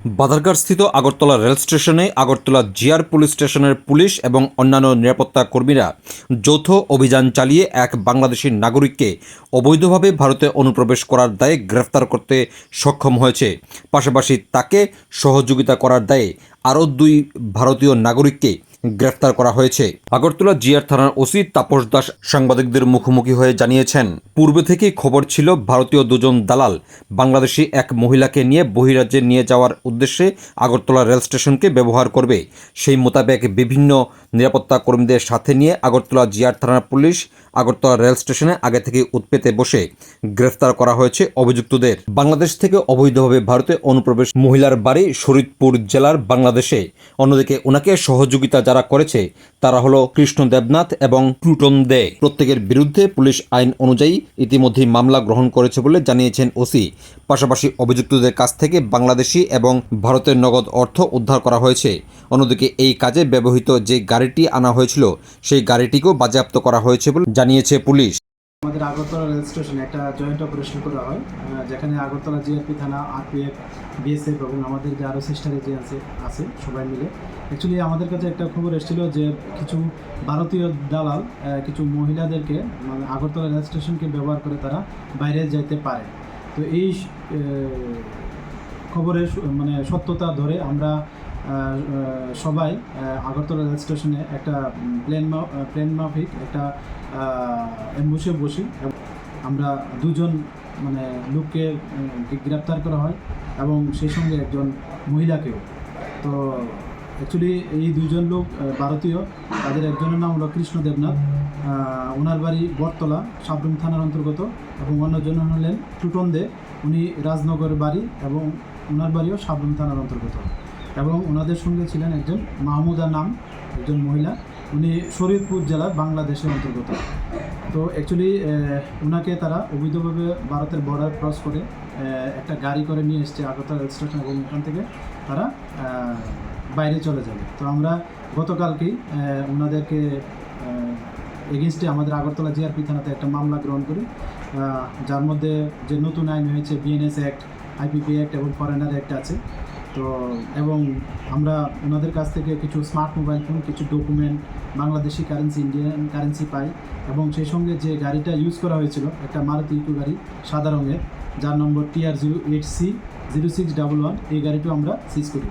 বাধারঘাটস্থিত Agartala rail স্টেশনে Agartala GR police স্টেশনের police এবং অন্যান্য নিরাপত্তা কর্মীরা যৌথ অভিযান চালিয়ে এক বাংলাদেশি নাগরিককে অবৈধভাবে ভারতে অনুপ্রবেশ করার দায়ে গ্রেফতার করতে সক্ষম হয়েছে। পাশাপাশি তাকে সহযোগিতা করার দায়ে আরও দুই ভারতীয় নাগরিককে গ্রেফতার করা হয়েছে। আগরতলা জিয়ার থানার ওসি তাপস দাস সাংবাদিকদের মুখোমুখি হয়ে জানিয়েছেন, পূর্বে থেকেই খবর ছিল ভারতীয় দুজন দালাল বাংলাদেশি এক মহিলাকে নিয়ে বহিরাজ্যে নিয়ে যাওয়ার উদ্দেশ্যে আগরতলা রেল স্টেশনকে ব্যবহার করবে। সেই মোতাবেক বিভিন্ন নিরাপত্তা কর্মীদের সাথে নিয়ে আগরতলা জিয়ার থানার পুলিশ আগরতলা রেল স্টেশনে আগে থেকে উৎপেতে বসে গ্রেফতার করা হয়েছে অভিযুক্তদের। বাংলাদেশ থেকে অবৈধভাবে ভারতে অনুপ্রবেশ মহিলার বাড়ি শরীদপুর জেলার বাংলাদেশে। অন্যদিকে ওনাকে সহযোগিতা যারা করেছে, তারা হলো কৃষ্ণ দেবনাথ এবং ক্রুটন দে। প্রত্যেকের বিরুদ্ধে পুলিশ আইন অনুযায়ী ইতিমধ্যেই মামলা গ্রহণ করেছে বলে জানিয়েছেন ওসি। পাশাপাশি অভিযুক্তদের কাছ থেকে বাংলাদেশি এবং ভারতের নগদ অর্থ উদ্ধার করা হয়েছে। অন্যদিকে এই কাজে ব্যবহৃত যে গাড়িটি আনা হয়েছিল, সেই গাড়িটিকেও বাজেয়াপ্ত করা হয়েছে বলে জানিয়েছে পুলিশ। আমাদের আগরতলা রেল স্টেশনে একটা জয়েন্ট অপারেশন করা হয় যেখানে আগরতলা জিআরপি থানা আরপিএফ বিএসএফ এবং আমাদের যে আরও সিস্টার এজেন্সি আছে সবাই মিলে। অ্যাকচুয়ালি আমাদের কাছে একটা খবর এসেছিল যে কিছু ভারতীয় দালাল কিছু মহিলাদেরকে মানে আগরতলা রেল স্টেশনকে ব্যবহার করে তারা বাইরে যেতে পারে। তো এই খবরের মানে সত্যতা ধরে আমরা সবাই আগরতলা রেল স্টেশনে একটা প্লেন প্লেন মাফিক একটা অ্যাম্বুসে বসি। আমরা দুজন মানে লোককে গ্রেপ্তার করা হয় এবং সেই সঙ্গে একজন মহিলাকেও। তো অ্যাকচুয়ালি এই দুজন লোক ভারতীয়, তাদের একজনের নাম হলো কৃষ্ণ দেবনাথ ওনার বাড়ি বটতলা, সাবরুম থানার অন্তর্গত, এবং অন্যজন হলেন টুটন দে উনি রাজনগর বাড়ি এবং ওনার বাড়িও সাবরুম থানার অন্তর্গত। এবং ওনাদের সঙ্গে ছিলেন একজন মাহমুদা নাম, একজন মহিলা। উনি শরীয়তপুর জেলা বাংলাদেশের অন্তর্গত। তো অ্যাকচুয়ালি ওনাকে তারা অবৈধভাবে ভারতের বর্ডার ক্রস করে একটা গাড়ি করে নিয়ে এসছে আগরতলা রেল স্টেশন এবং ওখান থেকে। তারা বাইরে চলে যাবে। তো আমরা গতকালকেই ওনাদেরকে এগেনস্টে আমাদের আগরতলা জিআরপি থানাতে একটা মামলা গ্রহণ করি। যার মধ্যে যে নতুন আইন হয়েছে বিএনএস অ্যাক্ট আইপিপি অ্যাক্ট এবং ফরেনার অ্যাক্ট আছে। তো, এবং আমরা ওনাদের কাছ থেকে কিছু স্মার্ট মোবাইল ফোন কিছু document Bangladeshi currency Indian currency পাই। এবং সেই সঙ্গে যে গাড়িটা ইউজ করা হয়েছিল, একটা মারুতি ইকো গাড়ি, সাদা রঙের, যার নম্বর TR zero eight C zero six double one এই গাড়িটাও আমরা সিজ করি।